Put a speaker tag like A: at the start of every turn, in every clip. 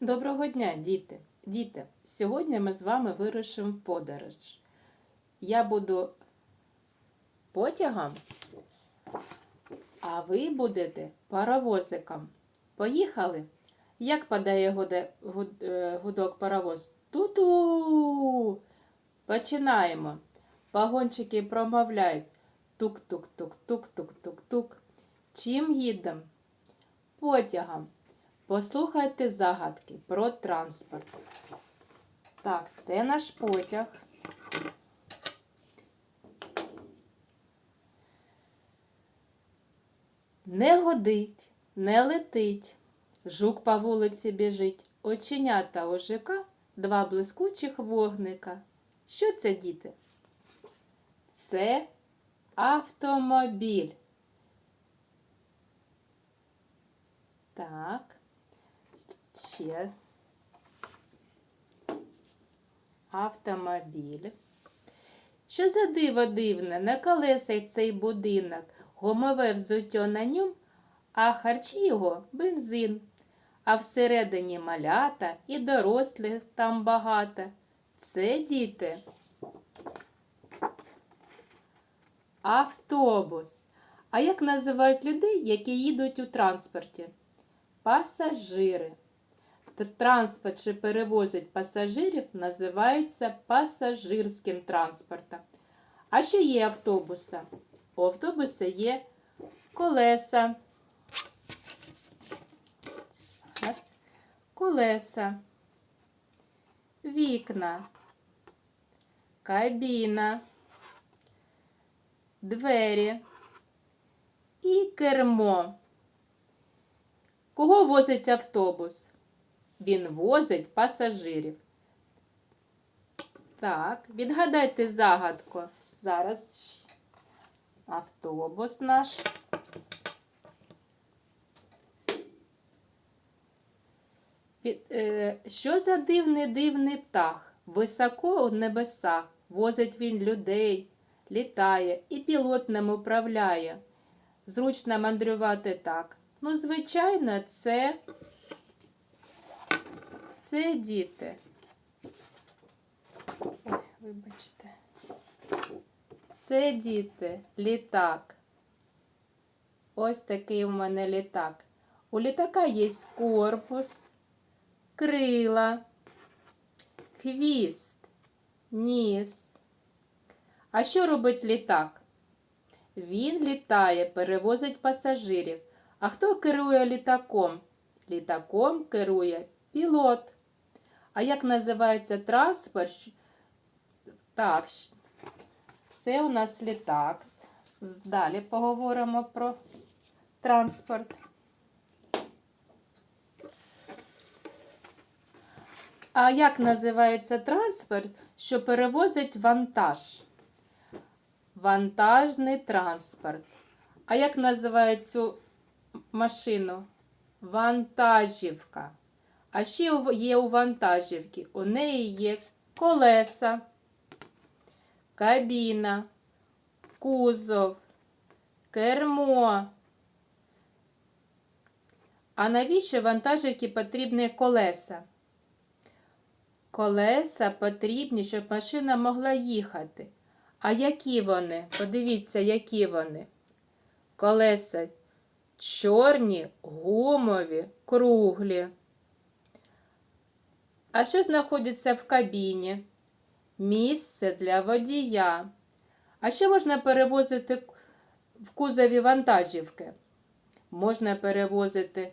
A: Доброго дня, діти! Діти, сьогодні ми з вами вирушимо в подорож. Я буду потягом, а ви будете паровозиком. Поїхали? Як падає е, гудок паровоз? Ту-ту! Починаємо. Вагончики промовляють тук-тук-тук-тук-тук-тук-тук. Чим їдемо? Потягом. Послухайте загадки про транспорт. Так, це наш потяг. Не годить, не летить. Жук по вулиці біжить. Оченята ожика, два блискучих вогника. Що це, діти? Це автомобіль. Так. Ще. Автомобіль. Що за диво дивне, на колесах цей будинок, гумове взуття на ньому, а харчі його бензин. А всередині малята і дорослих там багато. Це діти. Автобус. А як називають людей, які їдуть у транспорті? Пасажири. Транспорт, що перевозить пасажирів, називається пасажирським транспортом. А що є автобуса? У автобуса є колеса. Колеса, вікна, кабіна, двері і кермо. Кого возить автобус? Він возить пасажирів. Так, відгадайте загадку. Зараз автобус наш. Е, Що за дивний дивний птах? Високо у небесах возить він людей, літає і пілот ним управляє. Зручно мандрювати так. Ну, звичайно, це, це діти. Ой, вибачте. Це діти, літак. Ось такий у мене літак. У літака є корпус, крила, хвіст, ніс. А що робить літак? Він літає, перевозить пасажирів. А хто керує літаком? Літаком керує пілот. А як називається транспорт? Так, це у нас літак. Далі поговоримо про транспорт. А як називається транспорт, що перевозить вантаж? Вантажний транспорт. А як називають цю машину? Вантажівка. А ще є у вантажівки. У неї є колеса, кабіна, кузов, кермо. А навіщо вантажівки потрібні колеса? Колеса потрібні, щоб машина могла їхати. А які вони? Подивіться, які вони. Колеса чорні, гумові, круглі. А що знаходиться в кабіні? Місце для водія. А що можна перевозити в кузові вантажівки? Можна перевозити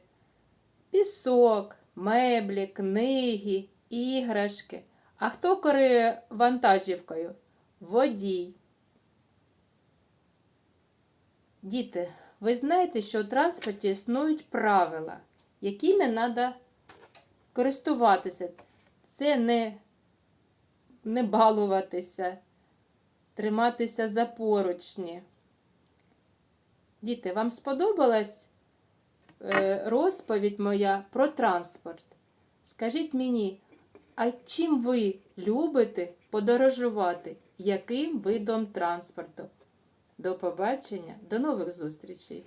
A: пісок, меблі, книги, іграшки. А хто керує вантажівкою? Водій. Діти, ви знаєте, що у транспорті існують правила, якими треба користуватися. Це не, не балуватися, триматися за поручні. Діти, вам сподобалась е, розповідь моя про транспорт? Скажіть мені, а чим ви любите подорожувати? Яким видом транспорту? До побачення, до нових зустрічей!